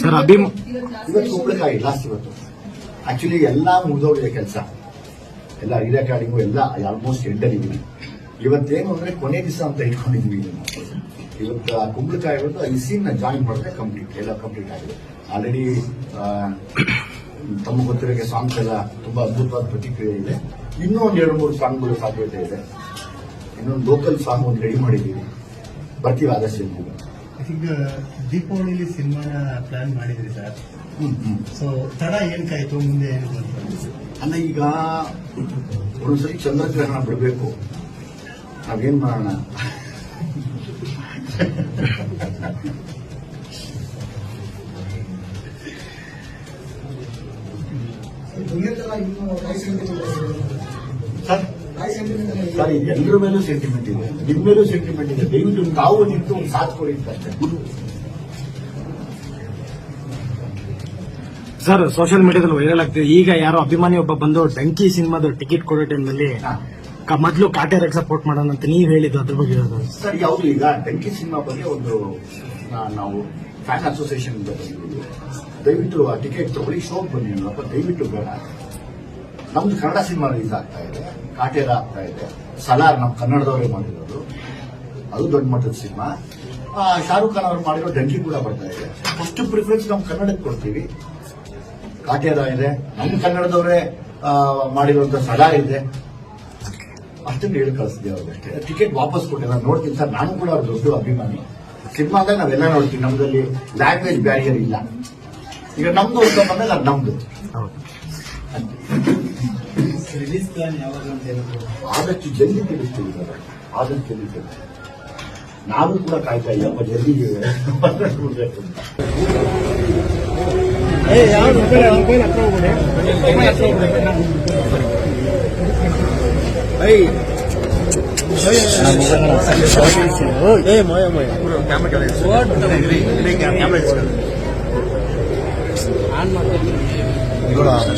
Sir ಅಭಿಮ್ ಇವತ್ತು ಕುಂಬಳಕಾಯಿ last ಇವತ್ತು. ಆಕ್ಚುಲಿ ಎಲ್ಲ ಮುಗಿದೋಗಿದೆ ಕೆಲಸ. ಎಲ್ಲ ರೀರೆಕಾರ್ಡಿಂಗು ಎಲ್ಲ ಆಲ್ಮೋಸ್ಟ್ ಎಂಡಲ್ಲಿದ್ದೀವಿ ಇವತ್ತೇನು ಅಂದ್ರೆ ಕೊನೆ ದಿವಸ ಅಂತ ಇಟ್ಕೊಂಡಿದ್ವಿ ಇವತ್ತು ಆ ಕುಂಬಳಕಾಯಿ ಬಂದು ಈ ಸೀನ್ ಜಾಯಿನ್ ಮಾಡಿದ್ರೆ ಕಂಪ್ಲೀಟ್ ಎಲ್ಲ ಕಂಪ್ಲೀಟ್ ಆಗಿದೆ. ಆಲ್ರೆಡಿ ತಮ್ಮ ಗೊತ್ತಿರೋಕೆ ಸಾಂಗ್ಸ್ ಎಲ್ಲ ತುಂಬಾ ಅದ್ಭುತವಾದ ಪ್ರತಿಕ್ರಿಯೆ ಇದೆ. ಇನ್ನೂ ಒಂದ್ ಎರಡು ಮೂರು ಸಾಂಗ್ಗಳು ಸಾಧ್ಯತೆ ಇದೆ. ಇನ್ನೊಂದು ಲೋಕಲ್ ಸಾಂಗ್ ಒಂದು ರೆಡಿ ಮಾಡಿದ್ದೀವಿ. ಬರ್ತೀವಿ ಆದಷ್ಟು. ಈಗ ದೀಪಾವಳಿಲಿ ಸಿನಿಮಾ ಪ್ಲಾನ್ ಮಾಡಿದ್ರಿ ಸರ್ ಸೊ ತಡ ಏನಕ್ಕಾಯ್ತು ಮುಂದೆ ಏನು ಬಂತು ಅಲ್ಲ ಈಗ ಒಂದ್ಸರಿ ಚಂದ್ರಗ್ರಹಣ ಬಿಡಬೇಕು. ನಾವೇನ್ ಮಾಡೋಣ? ಸರ್ ಸರ್ ಎಲ್ಲರ ಮೇಲೂ ಸೆಂಟಿಮೆಂಟ್ ಇದೆ. ನಿಮ್ಮ ಮೇಲೂ ಸೆಂಟಿಮೆಂಟ್ ಇದೆ. ದಯವಿಟ್ಟು ತಾವು ನಿಂತು ಒಂದು ಸಾಥ್ ಕೊಡಿ ಅಷ್ಟೇ. ಸರ್ ಸೋಷಿಯಲ್ ಮೀಡಿಯಾದಲ್ಲಿ ವೈರಲ್ ಆಗ್ತಿದೆ. ಈಗ ಯಾರೋ ಅಭಿಮಾನಿ ಒಬ್ಬ ಬಂದು ಡಂಕಿ ಸಿನಿಮಾದ ಟಿಕೆಟ್ ಕೊಡೋ ಟೈಮ್ನಲ್ಲಿ ಕ ಮೊದಲು ಕಾಟೇರಕ್ಕೆ ಸಪೋರ್ಟ್ ಮಾಡೋಣ ಅಂತ ನೀವು ಹೇಳಿದ್ದು ಅದ್ರ ಬಗ್ಗೆ ಹೇಳೋದು. ಸರ್ ಯಾವುದು ಈಗ ಡಂಕಿ ಸಿನಿಮಾ ಬಗ್ಗೆ ಒಂದು ನಾವು ಫ್ಯಾನ್ ಅಸೋಸಿಯೇಷನ್ ದಯವಿಟ್ಟು ಆ ಟಿಕೆಟ್ ತಗೊಳ್ಳಿ ಶೋಕ್ ಬನ್ನಿ ದಯವಿಟ್ಟು ಬೇಡ. ನಮ್ದು ಕನ್ನಡ ಸಿನಿಮಾ ರಿಲೀಸ್ ಆಗ್ತಾ ಇದೆ. ಕಾಟೇರ ಆಗ್ತಾ ಇದೆ. ಸಲಾರ್ ನಮ್ಮ ಕನ್ನಡದವರೇ ಮಾಡಿರೋದು. ಅದು ದೊಡ್ಡ ಮಟ್ಟದ ಸಿನಿಮಾ. ಶಾರುಖ್ ಖಾನ್ ಅವರು ಮಾಡಿರೋ ಡಂಕಿ ಕೂಡ ಬರ್ತಾ ಇದೆ. ಫಸ್ಟ್ ಪ್ರಿಫರೆನ್ಸ್ ನಾವು ಕನ್ನಡಕ್ಕೆ ಕೊಡ್ತೀವಿ. ಕಾಟೇರ ಇದೆ. ನಮ್ಮ ಕನ್ನಡದವರೇ ಮಾಡಿರುವಂತ ಸಲಾರ್ ಇದೆ. ಅಷ್ಟನ್ನು ಹೇಳಿ ಕಳಿಸಿದೆ ಅವ್ರಿಗೆ ಅಷ್ಟೇ ಟಿಕೆಟ್ ವಾಪಸ್ ಕೊಟ್ಟೆ ನಾನು ನೋಡ್ತೀನಿ ಸರ್. ನಾನು ಕೂಡ ಅವ್ರ ದೊಡ್ಡ ಅಭಿಮಾನಿ. ಸಿನಿಮಾದಾಗ ನಾವೆಲ್ಲ ನೋಡ್ತೀವಿ. ನಮ್ದಲ್ಲಿ ಲ್ಯಾಂಗ್ವೇಜ್ ಬ್ಯಾರಿಯರ್ ಇಲ್ಲ. ಈಗ ನಮ್ದು ಅಂತ ಬಂದಾಗ ಅದು ನಮ್ದು. ರಿಲೀಸ್ ಪ್ಲಾನ್ ಯಾವಾಗ ಅಂತ ಆದಷ್ಟು ಜಲ್ದಿ ತಿಳಿಸ್ತೀವಿ ಆದಷ್ಟು ಜಲ್ದಿ ತಿಳಿಸ್ತೀವಿ. ಕೂಡ ಕಾಯ್ತಾ ಇಲ್ಲಪ್ಪ ಜಲ್ದಿ ಆನ್ ಮಾಡ್ತೀನಿ